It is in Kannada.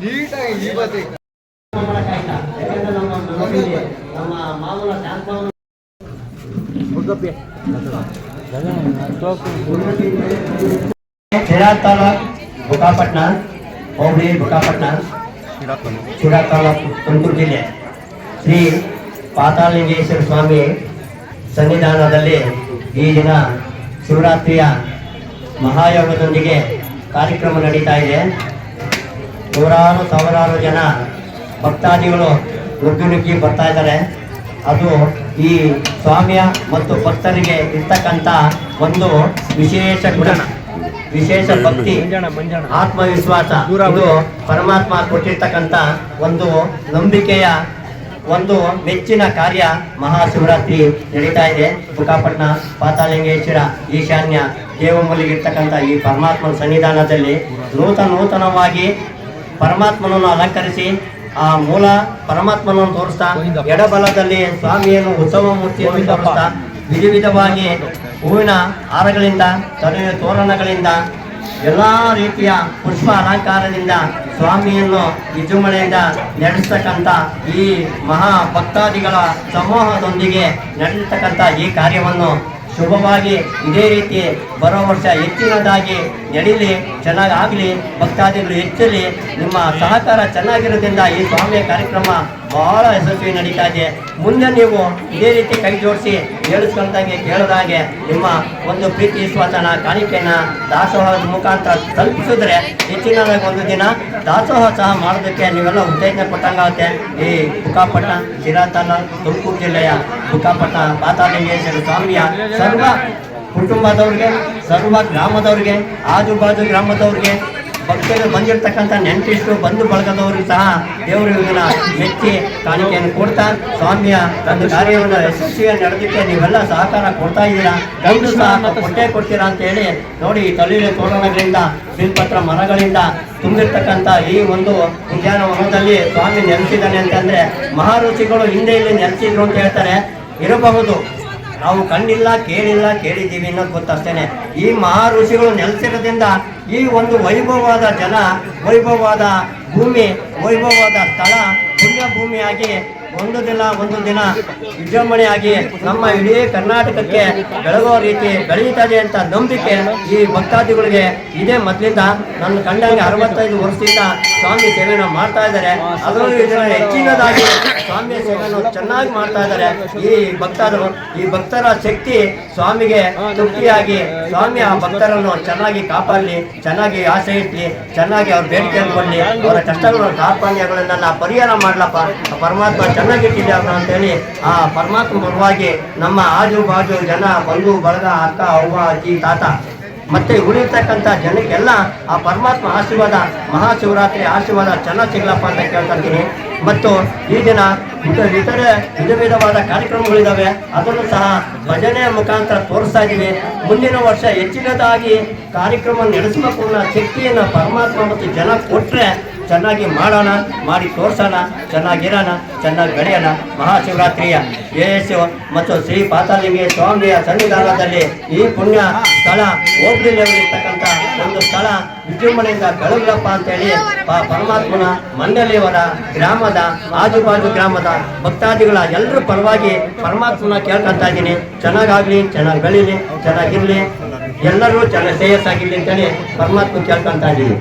ನೀಟಾಗಿ ಇವತ್ತೇ ನಮ್ಮ ಶಿರಾ ತಾಲೂಕ್ ತುಮಕೂರು ಜಿಲ್ಲೆ. ಶ್ರೀ ಪಾತಾಳಿಂಗೇಶ್ವರ ಸ್ವಾಮಿ ಸನ್ನಿಧಾನದಲ್ಲಿ ಈ ದಿನ ಶಿವರಾತ್ರಿಯ ಮಹಾಯೋಗದೊಂದಿಗೆ ಕಾರ್ಯಕ್ರಮ ನಡೀತಾ ಇದೆ. ನೂರಾರು, ಸಾವಿರಾರು ಜನ ಭಕ್ತಾದಿಗಳು ನುಗ್ಗಿ ಬರ್ತಾ ಇದ್ದಾರೆ. ಅದು ಈ ಸ್ವಾಮಿಯ ಮತ್ತು ಭಕ್ತರಿಗೆ ಇರ್ತಕ್ಕಂಥ ಒಂದು ವಿಶೇಷ ಗುಣ. ವಿಶೇಷ ಭಕ್ತಿ, ಆತ್ಮವಿಶ್ವಾಸ. ಇದು ಪರಮಾತ್ಮ ಕೊಟ್ಟಿರ್ತಕ್ಕಂಥ ಒಂದು ನಂಬಿಕೆಯ ಒಂದು ಮೆಚ್ಚಿನ ಕಾರ್ಯ ಮಹಾಶಿವರಾತ್ರಿ ನಡೀತಾ ಇದೆ. ಬುಕ್ಕಾಪಟ್ನ ಪಾತಾಲಿಂಗೇಶ್ವರ ಈಶಾನ್ಯ, ದೇವಮೂಲಿಗಿರ್ತಕ್ಕಂಥ ಈ ಪರಮಾತ್ಮನ ಸನ್ನಿಧಾನದಲ್ಲಿ ನೂತನ ನೂತನವಾಗಿ ಪರಮಾತ್ಮನನ್ನು ಅಲಂಕರಿಸಿ ಆ ಮೂಲ ಪರಮಾತ್ಮನನ್ನು ತೋರಿಸ್ತಾ, ಎಡಬಲದಲ್ಲಿ ಸ್ವಾಮಿಯನ್ನು ಉತ್ಸವ ಮೂರ್ತಿಯನ್ನು ತೋರಿಸ್ತಾ, ವಿಧ ವಿಧವಾಗಿ ಹೂವಿನ ಹಾರಗಳಿಂದ, ತಲೆಯ ತೋರಣಗಳಿಂದ, ಎಲ್ಲ ರೀತಿಯ ಪುಷ್ಪ ಅಲಂಕಾರದಿಂದ ಸ್ವಾಮಿಯನ್ನು ವಿಜೃಂಭಣೆಯಿಂದ ನಡೆಸ್ತಕ್ಕಂಥ ಈ ಮಹಾ ಭಕ್ತಾದಿಗಳ ಸಮೂಹದೊಂದಿಗೆ ನಡೆಸತಕ್ಕಂಥ ಈ ಕಾರ್ಯವನ್ನು ಶುಭವಾಗಿ ಇದೇ ರೀತಿ ಬರೋ ವರ್ಷ ಹೆಚ್ಚಿನದಾಗಿ ನಡೀಲಿ, ಚೆನ್ನಾಗಾಗಲಿ, ಭಕ್ತಾದಿಗಳು ಹೆಚ್ಚಲಿ, ನಿಮ್ಮ ಸಹಕಾರ ಚೆನ್ನಾಗಿರೋದ್ರಿಂದ ಈ ಸ್ವಾಮಿಯ ಕಾರ್ಯಕ್ರಮ ಬಹಳ ಯಶಸ್ವಿ ನಡೀತಾ ಮುಂದೆ ನೀವು ಇದೇ ರೀತಿ ಕೈ ಜೋಡಿಸಿ ಹೇಳಿಸ್ಕೊಂಡಂಗೆ ಕೇಳದಾಗೆ ನಿಮ್ಮ ಒಂದು ಪ್ರೀತಿ ವಿಶ್ವಾಸನ, ಕಾಣಿಕೆನ ದಾಸೋಹದ ಮುಖಾಂತರ ತಲುಪಿಸಿದ್ರೆ ಹೆಚ್ಚಿನದಾಗಿ ಒಂದು ದಿನ ದಾಸೋಹ ಸಹ ಮಾಡೋದಕ್ಕೆ ನೀವೆಲ್ಲ ಉತ್ತೇಜನ ಕೊಟ್ಟಂಗಾಗುತ್ತೆ ಈ ಬುಕ್ಕಾಪಟ್ನ ಚಿರಾತನ ತುಮಕೂರು ಜಿಲ್ಲೆಯ ಬುಕ್ಕಾಪಟ್ನ ಪಾತಾಲಿಂಗೇಶ್ವರ ಸ್ವಾಮಿಯ ಸರ್ವ ಕುಟುಂಬದವ್ರಿಗೆ, ಸರ್ವ ಗ್ರಾಮದವ್ರಿಗೆ ಆಜು ಬಾಜು ಗ್ರಾಮದವ್ರಿಗೆ ಭಕ್ತರು ಬಂದಿರತಕ್ಕಂಥ ನೆಂಟಿಷ್ಟು ಬಂಧು ಬಳಗದವರು ಸಹ ದೇವರು ಇವನ್ನ ಮೆಚ್ಚಿ ಕಾಣಿಕೆಯನ್ನು ಕೊಡ್ತಾ ಸ್ವಾಮಿಯ ಒಂದು ಕಾರ್ಯವನ್ನು ಯಶಸ್ವಿಯಾಗಿ ನಡೆದಕ್ಕೆ ನೀವೆಲ್ಲ ಸಹಕಾರ ಕೊಡ್ತಾ ಇದ್ದೀರಾ? ಗಂಡು ಸಹ ಕೊಟ್ಟೆ ಕೊಡ್ತೀರಾ ಅಂತ ಹೇಳಿ ನೋಡಿ ಈ ತಳಿಯ ತೋರಣಗಳಿಂದ ಬಿಲ್ಪತ್ರ ಮರಗಳಿಂದ ತುಂಬಿರ್ತಕ್ಕಂಥ ಈ ಒಂದು ಉದ್ಯಾನವನದಲ್ಲಿ ಸ್ವಾಮಿ ನೆಲೆಸಿದ್ದಾನೆ ಅಂತಂದ್ರೆ ಮಹಾರುಚಿಗಳು ಹಿಂದೆ ಇಲ್ಲಿ ನೆಲೆಸಿದ್ರು ಅಂತ ಹೇಳ್ತಾರೆ. ಇರಬಹುದು. ನಾವು ಕಂಡಿಲ್ಲ ಕೇಳಿಲ್ಲ, ಕೇಳಿದ್ದೀವಿ ಅನ್ನೋದು ಗೊತ್ತಾಗ್ತೇನೆ. ಈ ಮಹಾ ಋಷಿಗಳು ನೆಲೆಸಿರೋದ್ರಿಂದ ಈ ಒಂದು ವೈಭವವಾದ ಜನ ವೈಭವವಾದ ಭೂಮಿ, ವೈಭವವಾದ ಸ್ಥಳ ಪುಣ್ಯ ಭೂಮಿಯಾಗಿ ಒಂದು ದಿನ ಒಂದು ದಿನ ವಿಜೃಂಭಣೆಯಾಗಿ ನಮ್ಮ ಇಡೀ ಕರ್ನಾಟಕಕ್ಕೆ ಬೆಳಗೋ ರೀತಿ ಬೆಳೆಯುತ್ತದೆ ಅಂತ ನಂಬಿಕೆ ಈ ಭಕ್ತಾದಿಗಳಿಗೆ ಇದೇ. ಮೊದಲಿಂದ ನನ್ನ ಕಂಡಂಗೆ ಅರವತ್ತೈದು ವರ್ಷದಿಂದ ಸ್ವಾಮಿ ಸೇವೆಯನ್ನು ಮಾಡ್ತಾ ಇದ್ದಾರೆ. ಅದರಲ್ಲೂ ಇದರ ಹೆಚ್ಚಿನದಾಗಿ ಸ್ವಾಮಿ ಸೇವೆಯನ್ನು ಚೆನ್ನಾಗಿ ಮಾಡ್ತಾ ಇದ್ದಾರೆ. ಈ ಭಕ್ತರು, ಈ ಭಕ್ತರ ಶಕ್ತಿ ಸ್ವಾಮಿಗೆ ತೃಪ್ತಿಯಾಗಿ ಸ್ವಾಮಿ ಆ ಭಕ್ತರನ್ನು ಚೆನ್ನಾಗಿ ಕಾಪಾಡಲಿ, ಚೆನ್ನಾಗಿ ಆಸೆ ಇಟ್ಲಿ ಚೆನ್ನಾಗಿ ಅವ್ರ ಬೇಡಿಕೆ ಅನ್ಕೊಳ್ಳಿ ಅವರ ಕಷ್ಟಗಳ ಕಾರ್ಪಣ್ಯಗಳನ್ನೆಲ್ಲ ಪರಿಹಾರ ಮಾಡ್ಲಪ್ಪ. ಆ ಪರಮಾತ್ಮ ಅಂತ ಅಂತೇಳಿ ಆ ಪರಮಾತ್ಮ ಪರವಾಗಿ ನಮ್ಮ ಆಜು ಬಾಜು ಜನ ಬಂಧು ಬಳಗ ಅಕ್ಕ, ಅವ್ವ, ಅಜ್ಜಿ, ತಾತ, ಮತ್ತೆ ಉಳಿರ್ತಕ್ಕಂಥ ಜನಕ್ಕೆಲ್ಲ ಆ ಪರಮಾತ್ಮ ಆಶೀರ್ವಾದ, ಮಹಾಶಿವರಾತ್ರಿ ಆಶೀರ್ವಾದ ಚೆನ್ನಾಗಿ ಸಿಗ್ಲಪ್ಪ ಅಂತ ಕೇಳ್ಕೊಂತೀನಿ ಮತ್ತು ಈ ದಿನ ಇತರ ವಿಧ ವಿಧವಾದ ಕಾರ್ಯಕ್ರಮಗಳಿದ್ದಾವೆ ಅದನ್ನು ಸಹ ಭಜನೆಯ ಮುಖಾಂತರ ತೋರಿಸ್ತಾ ಇದ್ದೀವಿ ಮುಂದಿನ ವರ್ಷ ಹೆಚ್ಚಿನದಾಗಿ ಕಾರ್ಯಕ್ರಮ ನಡೆಸಬೇಕು ಅನ್ನೋ ಶಕ್ತಿಯನ್ನು ಪರಮಾತ್ಮ ಮತ್ತು ಜನ ಕೊಟ್ಟರೆ ಚೆನ್ನಾಗಿ ಮಾಡೋಣ, ಮಾಡಿ ತೋರ್ಸೋಣ, ಚೆನ್ನಾಗಿರೋಣ, ಚೆನ್ನಾಗಿ ಬೆಳೆಯೋಣ. ಮಹಾಶಿವರಾತ್ರಿಯ ಯೇಸು ಮತ್ತು ಶ್ರೀ ಪಾತಾಲಿಂಗಿ ಸ್ವಾಮಿಯ ಸನ್ನಿಧಾನದಲ್ಲಿ ಈ ಪುಣ್ಯ ಸ್ಥಳ ಹೋಗ್ಲಿಲ್ಲಿರ್ತಕ್ಕಂಥ ಒಂದು ಸ್ಥಳ ವಿಜೃಂಭಣೆಯಿಂದ ಬೆಳಗ್ಲಪ್ಪ ಅಂತೇಳಿ ಪರಮಾತ್ಮನ ಮಂಡಳಿಯವರ ಗ್ರಾಮದ, ಆಜುಬಾಜು ಗ್ರಾಮದ ಭಕ್ತಾದಿಗಳ ಎಲ್ಲರೂ ಪರವಾಗಿ ಪರಮಾತ್ಮನ ಕೇಳ್ಕೊಂತ ಇದ್ದೀನಿ. ಚೆನ್ನಾಗಾಗ್ಲಿ, ಚೆನ್ನಾಗಿ ಬೆಳೀಲಿ, ಚೆನ್ನಾಗಿರಲಿ. ಎಲ್ಲರೂ ಚೆನ್ನಾಗಿ ಶ್ರೇಯಸ್ಸಾಗಿರಲಿ ಅಂತೇಳಿ ಪರಮಾತ್ಮ ಕೇಳ್ಕೊಂತ ಇದ್ದೀನಿ.